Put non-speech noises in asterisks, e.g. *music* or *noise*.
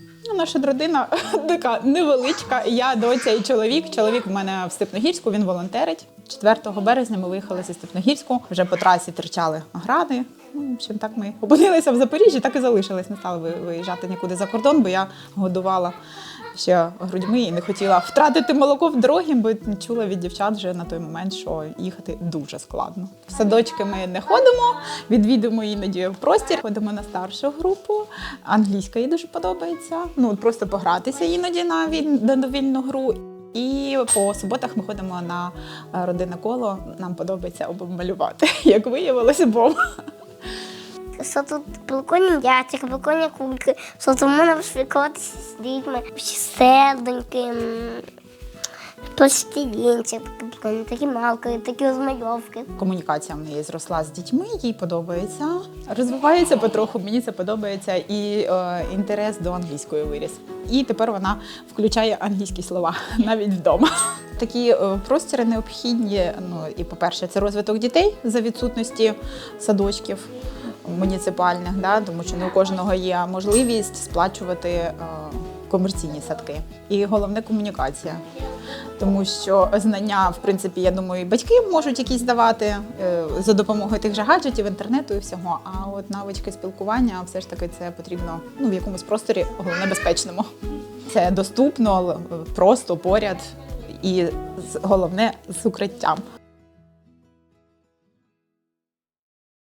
Ну, Наша родина *laughs* така невеличка. Я доця і чоловік. Чоловік в мене в Степногірську, він волонтерить. 4 березня ми виїхали зі Степногірську. Вже по трасі терчали гради. Ну, в общем, так ми опинилися в Запоріжжі, так і залишились. Не стали виїжджати нікуди за кордон, бо я годувала ще грудьми і не хотіла втратити молоко в дорогі, бо чула від дівчат вже на той момент, що їхати дуже складно. В садочки ми не ходимо, відвідуємо іноді в простір. Ходимо на старшу групу. Англійська їй дуже подобається. Ну просто погратися іноді на віль- на вільну гру. І по суботах ми ходимо на е, родинне коло. Нам подобається обмалювати, *laughs* як виявилося, бо Що тут балконі м'ячик, балконі кульки, що тут можна спілкуватися з дітьми, серденьки, пластилінчик, такі, малки, такі розмальовки. комунікація в неї зросла з дітьми, їй подобається. Розвивається потроху, мені це подобається, і е, інтерес до англійської виріс. І тепер вона включає англійські слова *laughs* навіть вдома. Такі е, простіри необхідні. Ну і по-перше, це розвиток дітей за відсутності садочків муніципальних, да, тому що не у кожного є можливість сплачувати е, комерційні садки. І головне комунікація. Тому що знання, в принципі, я думаю, батьки можуть якісь давати е, за допомогою тих же гаджетів, інтернету і всього. А от навички спілкування все ж таки це потрібно ну, в якомусь просторі, головне безпечному. Це доступно, просто поряд і головне з укриттям.